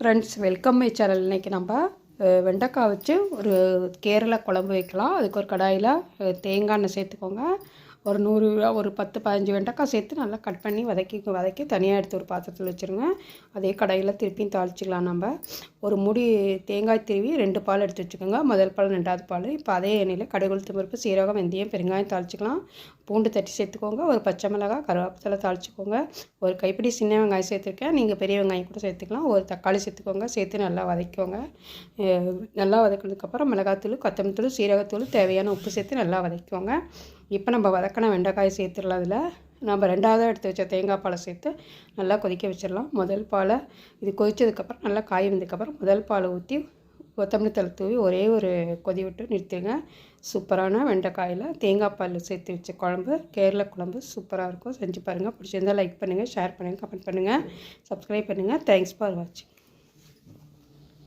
Friends welcome my channel இன்றைக்கி நம்ம வெண்டைக்காய் வச்சு ஒரு கேரளா குழம்பு வைக்கலாம். அதுக்கு ஒரு கடாயில் தேங்காய் எண்ணெய் சேர்த்துக்கோங்க. ஒரு நூறு ஒரு பத்து பதினஞ்சு வெண்டைக்காய் சேர்த்து நல்லா கட் பண்ணி வதக்கி வதக்கி தனியாக எடுத்து ஒரு பாத்திரத்தில் வச்சுருங்க. அதே கடாயில் திருப்பியும் தாளிச்சிக்கலாம் நம்ம. ஒரு முடி தேங்காய் திருவி ரெண்டு பால் எடுத்து வச்சுக்கோங்க. முதல் பால் ரெண்டாவது பால். இப்போ அதே எண்ணெயில் கடுகுளுத்து பருப்பு சீரகம் வெந்தயம் பெருங்காயம் தாளிச்சிக்கலாம். பூண்டு தட்டி சேர்த்துக்கோங்க. ஒரு பச்சை மிளகாய் கருவேப்பத்தலை தாளிச்சிக்கோங்க. ஒரு கைப்பிடி சின்ன வெங்காயம் சேர்த்துருக்கேன். நீங்கள் பெரிய வெங்காயம் கூட சேர்த்துக்கலாம். ஒரு தக்காளி சேர்த்துக்கோங்க. சேர்த்து நல்லா வதக்கிக்கோங்க. நல்லா வதக்கினதுக்கப்புறம் மிளகாத்தூள் கொத்தமல்லி சீரகத்தூள் தேவையான உப்பு சேர்த்து நல்லா வதக்கிக்கோங்க. இப்போ நம்ம வதக்கின வெண்டைக்காய் சேர்த்துடலாம் அதில் நம்ம ரெண்டாவதாக எடுத்து வச்ச தேங்காய் பாலை சேர்த்து நல்லா கொதிக்க வச்சிடலாம். முதல் பாலை இது கொதித்ததுக்கப்புறம் நல்லா காய் வந்ததுக்கப்புறம் முதல் பாலை ஊற்றி கொத்தமல்லி தலை தூவி ஒரே ஒரு கொதி விட்டு நிறுத்திடுங்க. சூப்பரான வெண்டைக்காயில் தேங்காய் பால் சேர்த்து வச்ச குழம்பு கேரள குழம்பு சூப்பராக இருக்கும். செஞ்சு பாருங்கள் பிடிச்சிருந்தா லைக் பண்ணுங்கள் ஷேர் பண்ணுங்கள் கமெண்ட் பண்ணுங்கள் சப்ஸ்கிரைப் பண்ணுங்கள் தேங்க்ஸ் ஃபார் வாட்சிங்